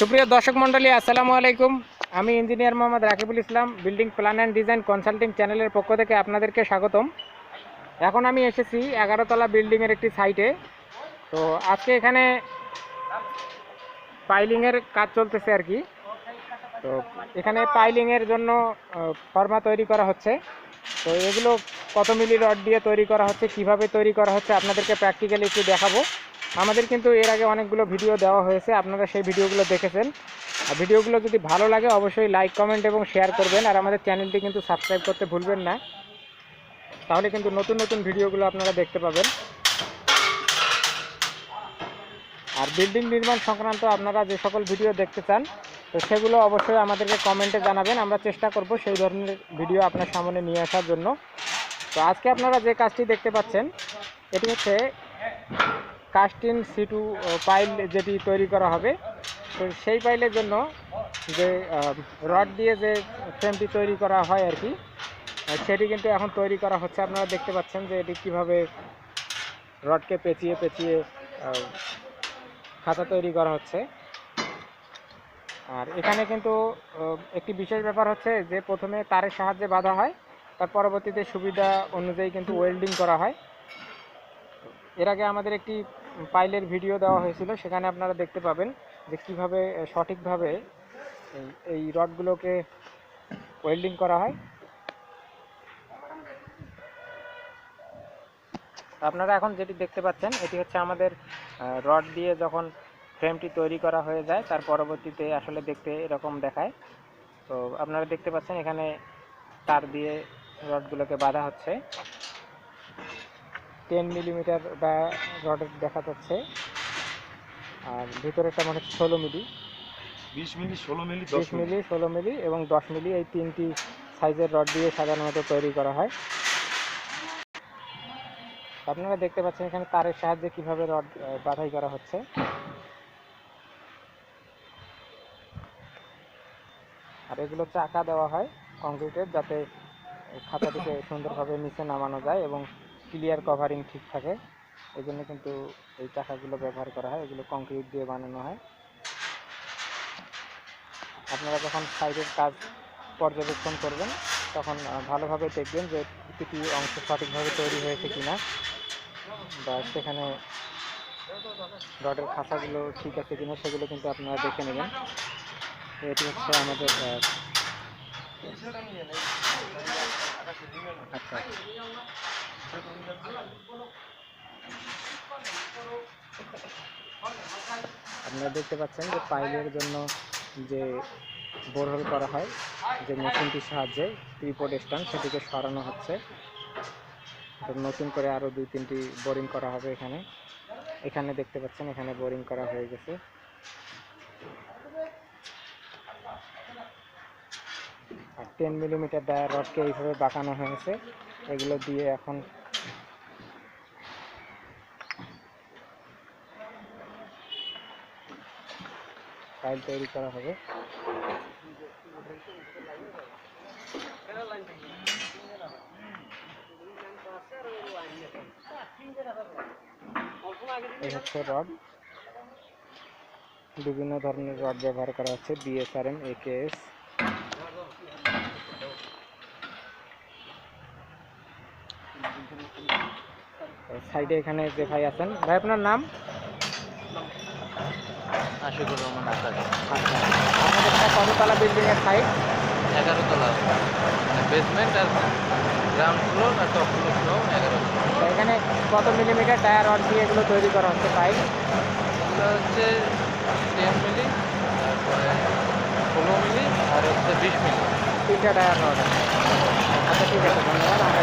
সুপ্রিয় দর্শক মণ্ডলী, আসসালামু আলাইকুম। আমি engineer Mohammad Rakibul Islam, building plan and design consulting চ্যানেলের পক্ষ থেকে আপনাদেরকে স্বাগতম। এখন আমি এসেছি এগারোতলা বিল্ডিংয়ের একটি সাইটে তো আজকে এখানে পাইলিংয়ের কাজ চলতেছে আর কি। তো এখানে পাইলিংয়ের জন্য ফর্মা তৈরি করা হচ্ছে। তো এগুলো কত মিলি রড দিয়ে তৈরি করা হচ্ছে, কীভাবে তৈরি করা হচ্ছে, আপনাদেরকে প্র্যাকটিক্যালি একটু দেখাবো। আমাদের কিন্তু এর আগে অনেকগুলো ভিডিও দেওয়া হয়েছে, আপনারা সেই ভিডিওগুলো দেখেছেন। আর ভিডিওগুলো যদি ভালো লাগে, অবশ্যই লাইক কমেন্ট এবং শেয়ার করবেন, আর আমাদের চ্যানেলটি কিন্তু সাবস্ক্রাইব করতে ভুলবেন না। তাহলে কিন্তু নতুন নতুন ভিডিওগুলো আপনারা দেখতে পাবেন। আর বিল্ডিং নির্মাণ সংক্রান্ত আপনারা যে সকল ভিডিও দেখতে চান, তো সেগুলো অবশ্যই আমাদেরকে কমেন্টে জানাবেন। আমরা চেষ্টা করব সেই ধরনের ভিডিও আপনার সামনে নিয়ে আসার জন্য। তো আজকে আপনারা যে কাজটি দেখতে পাচ্ছেন, এটি হচ্ছে কাস্টিন সিটু পাইল যেটি তৈরি করা হবে, তো সেই পাইলের জন্য যে রড দিয়ে যে ফ্রেমটি তৈরি করা হয় আর কি সেটি কিন্তু এখন তৈরি করা হচ্ছে। আপনারা দেখতে পাচ্ছেন যে এটি কীভাবে রডকে পেঁচিয়ে পেঁচিয়ে খাতা তৈরি করা হচ্ছে। আর এখানে কিন্তু একটি বিশেষ ব্যাপার হচ্ছে যে প্রথমে তারের সাহায্যে বাঁধা হয়, তার পরবর্তীতে সুবিধা অনুযায়ী কিন্তু ওয়েল্ডিং করা হয়। এর আগে আমাদের একটি পাইলের ভিডিও দেওয়া হয়েছিল, সেখানে আপনারা দেখতে পাবেন যে কীভাবে সঠিকভাবে এই- এই রডগুলোকে ওয়েল্ডিং করা হয়। আপনারা এখন যেটি দেখতে পাচ্ছেন, এটি হচ্ছে আমাদের রড দিয়ে যখন ফ্রেমটি তৈরি করা হয়ে যায়, তার পরবর্তীতে আসলে দেখতে এরকম দেখায়। তো আপনারা দেখতে পাচ্ছেন এখানে তার দিয়ে রডগুলোকে বাঁধা হচ্ছে। টেন মিলিমিটার বা রড দেখা যাচ্ছে। আর ভিতরেরটা মনে ষোলো মিলি বিশ মিলি ষোলো মিলি বিশ মিলি ষোলো মিলি এবং দশ মিলি এই তিনটি সাইজের রড দিয়ে সাধারণত তৈরি করা হয়। আপনারা দেখতে পাচ্ছেন এখানে তারের সাহায্যে কীভাবে রড বাধাই করা হচ্ছে। আর এগুলো চাকা দেওয়া হয় কংক্রিটের যাতে খাতাটিকে সুন্দরভাবে নিচে নামানো যায় এবং ক্লিয়ার কভারিং ঠিক থাকে। এই জন্য কিন্তু এই চাকাগুলো ব্যবহার করা হয়, এগুলো কংক্রিট দিয়ে বানানো হয়। আপনারা যখন সাইডের কাজ পর্যবেক্ষণ করবেন, তখন ভালোভাবে দেখবেন যে প্রতিটি অংশ সঠিকভাবে তৈরি হয়েছে কিনা বা সেখানে রডের খাঁচাগুলো ঠিক আছে কিনা সেগুলো কিন্তু আপনারা দেখে নেবেন। এটি হচ্ছে আমাদের আচ্ছা। আপনারা দেখতে পাচ্ছেন যে পাইলের জন্য যে বোরহোল করা হয়, যে মেশিনটির সাহায্যে ত্রিপোড স্ট্যান্ড সেটিকে সরানো হচ্ছে। নতুন করে আরও দুই তিনটি বোরিং করা হবে এখানে। এখানে দেখতে পাচ্ছেন এখানে বোরিং করা হয়ে গেছে। আর টেন মিলিমিটার ডায়ার রডকে এইভাবে বাঁকানো হয়েছে। এগুলো দিয়ে এখন ফাইল তৈরি করা হবে। এই হচ্ছে রড। বিভিন্ন ধরনের রড ব্যবহার করা হচ্ছে বিএসআরএম একেএস সাইডে এখানে যে ভাই আছেন। ভাই আপনার নাম? আশিকুর রহমান আচ্ছা। আপনাদের এটা কততলা বিল্ডিং এর সাইড এগারো তলা মানে বেসমেন্ট আর গ্রাউন্ড ফ্লোর আর টপ ফ্লোর সহ এগারো এখানে কত মিলিমিটার টায়ার দিয়ে এগুলো তৈরি করা হচ্ছে পাইপ এগুলো হচ্ছে টেন মিলি তারপরে ষোলো মিলি আর হচ্ছে বিশ মিলি তিনটা টায়ার রড আচ্ছা ঠিক আছে ধন্যবাদ। আমরা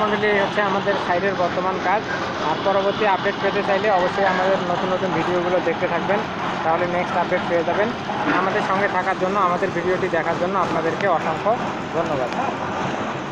মণ্ডলী এই হচ্ছে আমাদের সাইডের বর্তমান কাজ। আর পরবর্তী আপডেট পেতে চাইলে অবশ্যই আমাদের নতুন নতুন ভিডিওগুলো দেখতে থাকবেন। তাহলে নেক্সট আপডেট পেয়ে যাবেন। আমাদের সঙ্গে থাকার জন্য, আমাদের ভিডিওটি দেখার জন্য আপনাদেরকে অসংখ্য ধন্যবাদ।